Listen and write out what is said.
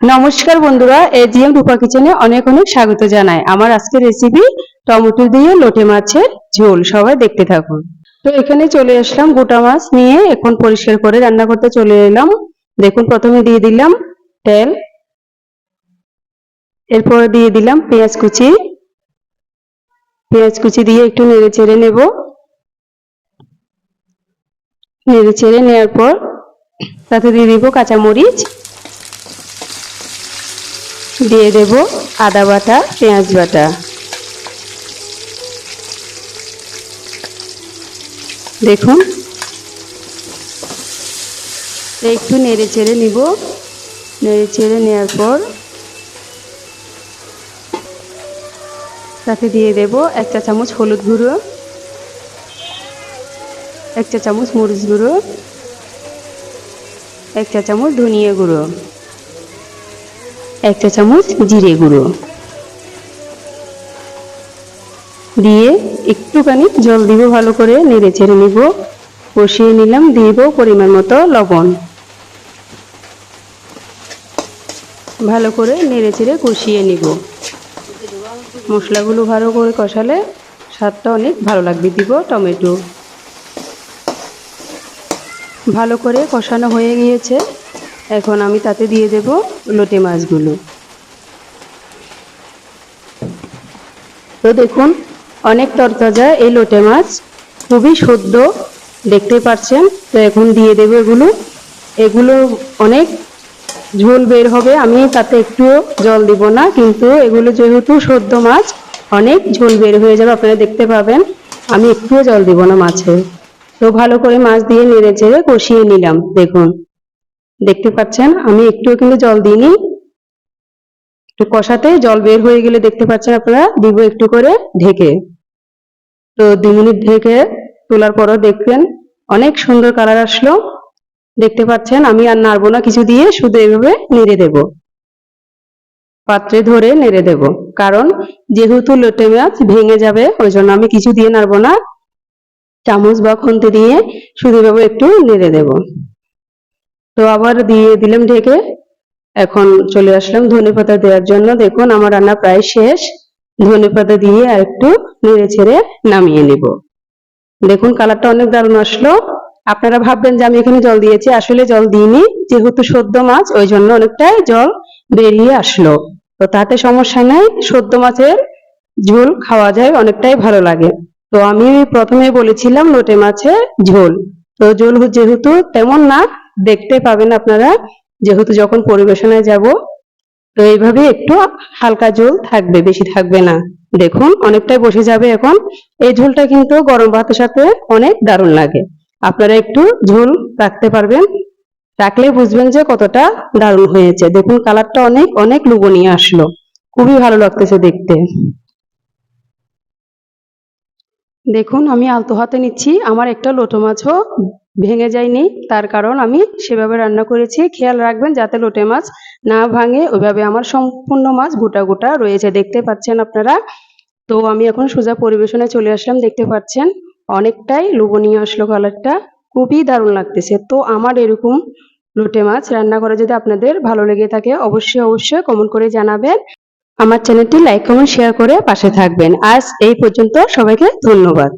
নমস্কার বন্ধুরা এজিএম রূপা কিচেনে অনেক অনেক স্বাগত জানাই। আমার আজকের রেসিপি টমেটো দিয়ে লোটে মাছের ঝোল, সবাই দেখতে থাকুন। তো এখানে চলে আসলাম গোটা মাছ নিয়ে, এখন পরিষ্কার করে রান্না করতে চলে এলাম। দেখুন, প্রথমে দিয়ে দিলাম তেল, এরপর দিয়ে দিলাম পেঁয়াজ কুচি। পেঁয়াজ কুচি দিয়ে একটু নেড়ে চেড়ে নেব। নেড়ে চেড়ে নেওয়ার পর তাতে দিয়ে দিব কাঁচামরিচ দিয়ে দেব আদা বাটা, পেঁয়াজ বাটা। দেখুন। একটু নেড়ে চেড়ে নিব। নেড়ে চেড়ে নেওয়ার পর তাতে দিয়ে দেব এক চা চামচ হলুদ গুঁড়ো, এক চা চামচ মরিচ গুঁড়ো, এক চা চামচ ধনিয়া গুঁড়ো। এক চা চামচ জিরে গুঁড়ো। দিয়ে একটুখানি জল দিব ভালো করে, নেড়ে ছেড়ে নিব। কষিয়ে নিলাম, দিব পরিমাণ মতো লবণ। ভালো করে নেড়ে চেড়ে কষিয়ে নিব। মশলাগুলো ভালো করে কষালে স্বাদটা অনেক ভালো লাগবে, দিব টমেটো। ভালো করে কষানো হয়ে গিয়েছে। এখন আমি তাতে দিয়ে দেব লোটে মাছগুলো। তো দেখুন, অনেক তরতাজা এই লোটে মাছ, খুবই শুদ্ধ দেখতে পাচ্ছেন। তো এখন দিয়ে দেবো এগুলো। এগুলো অনেক ঝোল বের হবে, আমি তাতে একটুও জল দিব না, কিন্তু এগুলো যেহেতু সদ্য মাছ, অনেক ঝোল বের হয়ে যাবে, আপনারা দেখতে পাবেন। আমি একটুও জল দিব না মাছে। তো ভালো করে মাছ দিয়ে নেড়ে চেড়ে কষিয়ে নিলাম, দেখুন। দেখতে পাচ্ছেন, আমি একটুও কিন্তু জল দিইনি। একটু কষাতে জল বের হয়ে গেলে দেখতে পাচ্ছেন আপনারা, দিব একটু করে ঢেকে। তো দুই মিনিট ঢেকে তোলার পরও দেখবেন অনেক সুন্দর কালার আসলো। দেখতে পাচ্ছেন, আমি আর নাড়বো না, কিছু দিয়ে শুধু এভাবে নেড়ে দেব। পাত্রে ধরে নেড়ে দেব, কারণ যেহেতু লোটে মাছ ভেঙে যাবে, ওই জন্য আমি কিছু দিয়ে নাড়বো না। চামচ বা খুন্তি দিয়ে শুধু এভাবে একটু নেড়ে দেব। তো আবার দিয়ে দিলাম ঢেকে। এখন চলে আসলাম ধনে পাতা দেওয়ার জন্য। দেখুন, আমার রান্না প্রায় শেষ। ধনে পাতা দিয়ে আর একটু নেড়ে ছেড়ে নামিয়ে নিব। দেখুন, কালারটা অনেক দারুণ আসলো। আপনারা ভাববেন যে আমি এখানে জল দিয়েছি। আসলে জল দিইনি, যেহেতু সদ্য মাছ, ওই জন্য অনেকটাই জল বেরিয়ে আসলো। তো তাতে সমস্যা নাই, সদ্য মাছের ঝোল খাওয়া যায়, অনেকটাই ভালো লাগে। তো আমি প্রথমে বলেছিলাম লোটে মাছের ঝোল। তো ঝোল যেহেতু তেমন না দেখতে পাবেন আপনারা, যেহেতু যখন পরিবেশনায় যাব, তো এইভাবে একটু হালকা ঝোল থাকবে, বেশি থাকবে না। দেখুন, অনেকটাই বসে যাবে এখন। এই ঝোলটা কিন্তু গরম ভাতের সাথে অনেক দারুণ লাগে। আপনারা একটু ঝোল রাখতে পারবেন। রাখলে বুঝবেন যে কতটা দারুণ হয়েছে। দেখুন, কালারটা অনেক অনেক লুবনীয় আসলো। খুবই ভালো লাগতেছে দেখতে। দেখুন, আমি আলতো হাতে নিচ্ছি। আমার একটা লোটো মাছও ভেঙে যায়নি। তার কারণ আমি সেভাবে রান্না করেছি। খেয়াল রাখবেন যাতে লোটে মাছ না ভাঙে। ওইভাবে আমার সম্পূর্ণ মাছ গোটা গোটা রয়েছে। দেখতে পাচ্ছেন আপনারা? তো আমি এখন সোজা পরিবেশনে চলে আসলাম। দেখতে পাচ্ছেন? অনেকটাই লোভনীয় আসলো কালারটা। খুবই দারুণ লাগতেছে। তো আমার এরকম লোটে মাছ রান্না করা যদি আপনাদের ভালো লেগে থাকে, অবশ্যই অবশ্যই কমেন্ট করে জানাবেন। আমার চ্যানেলটি লাইক কমেন্ট শেয়ার করে পাশে থাকবেন। আজ এই পর্যন্ত সবাইকে ধন্যবাদ।